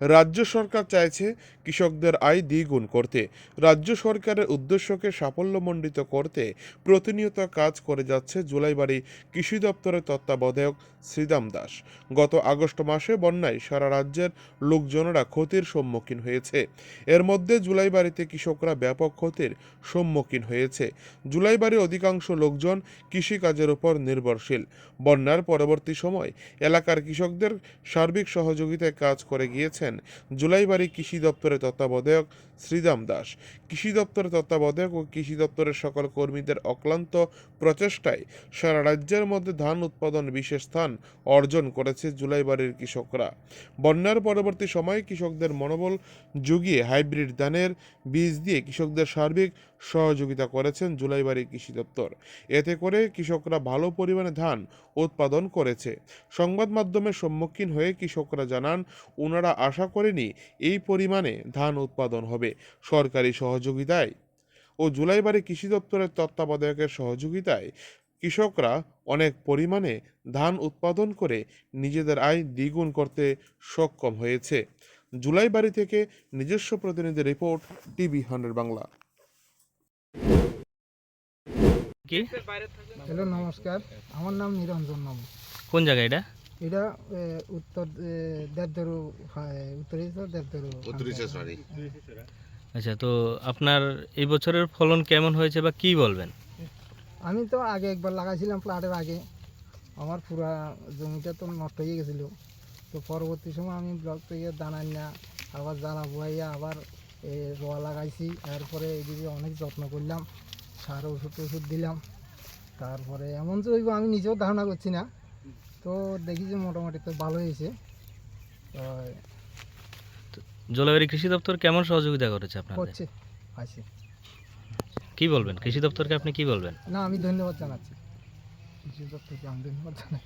রাজ্য সরকার চাইছে কৃষকদের আয় দ্বিগুণ করতে। রাজ্য সরকারের উদ্দেশ্যকে সাফল্যমণ্ডিত করতে প্রতিনিয়ত কাজ করে যাচ্ছে জুলাইবাড়ি কৃষি দপ্তরের তত্ত্বাবধায়ক শ্রীদাম দাস। গত আগস্ট মাসে বন্যায় সারা রাজ্যের লোকজনেরা ক্ষতির সম্মুখীন হয়েছে। এর মধ্যে জুলাইবাড়িতে কৃষকরা ব্যাপক ক্ষতির সম্মুখীন হয়েছে। জুলাইবাড়ির অধিকাংশ লোকজন কৃষিকাজের উপর নির্ভরশীল। বন্যার পরবর্তী সময় এলাকার কৃষকদের সার্বিক সহযোগিতায় কাজ করে গিয়েছেন জুলাইবাড়ি কৃষি দপ্তরের তত্ত্বাবধায়ক শ্রীদাম দাস। কৃষি দপ্তরের তত্ত্বাবধায়ক ও কৃষি দপ্তরের সকল কর্মীদের অক্লান্ত প্রচেষ্টায় সারা রাজ্যের মধ্যে ধান উৎপাদন বিশেষ স্থান অর্জন করেছে জুলাইবাড়ির কৃষকরা। বন্যার পরবর্তী সময়ে কৃষকদের মনোবল জুগিয়ে হাইব্রিড ধানের বীজ দিয়ে কৃষকদের সার্বিক সহযোগিতা করেছেন জুলাইবাড়ি কৃষি দপ্তর। এতে করে কৃষকরা ভালো পরিমাণে ধান উৎপাদন করেছে। সংবাদ মাধ্যমের সম্মুখীন হয়ে কৃষকরা জানান ওনারা আশা করেনি এই পরিমাণে ধান উৎপাদন হবে। সরকারি সহযোগিতায় ও জুলাইবাড়ি কৃষি দপ্তরের তত্ত্বাবধায়কের সহযোগিতায় কৃষকরা অনেক পরিমাণে ধান উৎপাদন করে নিজেদের আয় দ্বিগুণ করতে সক্ষম হয়েছে। জুলাই বাড়ি থেকে নিজস্ব প্রতিনিধি রিপোর্ট টিভি হান্ড্রেড বাংলা। কি? হ্যালো নমস্কার। আমার নাম নিরঞ্জন নাম কোন জায়গা এটা? এটা উত্তর দেবদারু হ্যাঁ, উত্তরিত আচ্ছা তো আপনার এই বছরের ফলন কেমন হয়েছে বা কি বলবেন? আমি তো আগে একবার লাগাইছিলাম প্লাটের আগে। আমার পুরা জমিটা তো নষ্ট হয়ে গেছিল। তো পরবর্তী সময় আমি ব্লক থেকে দানা না আবার দানা বুয়াইয়া আবার রোয়া লাগাইছি। এরপরে এদিকে অনেক যত্ন করলাম। সার ওষুধ ওষুধ দিলাম। তারপরে এমন জৈব আমি নিজেও ধারণা করছি না। তো দেখি যে মোটামুটি তো ভালো হয়েছে। তো জলবায়ু কৃষি দপ্তর কেমন সহযোগিতা করেছে আপনার হচ্ছে আছে। কি বলবেন? কৃষি দপ্তরকে আপনি কি বলবেন? না আমি ধন্যবাদ জানাচ্ছি। কৃষি দপ্তরকে আমি ধন্যবাদ জানাই।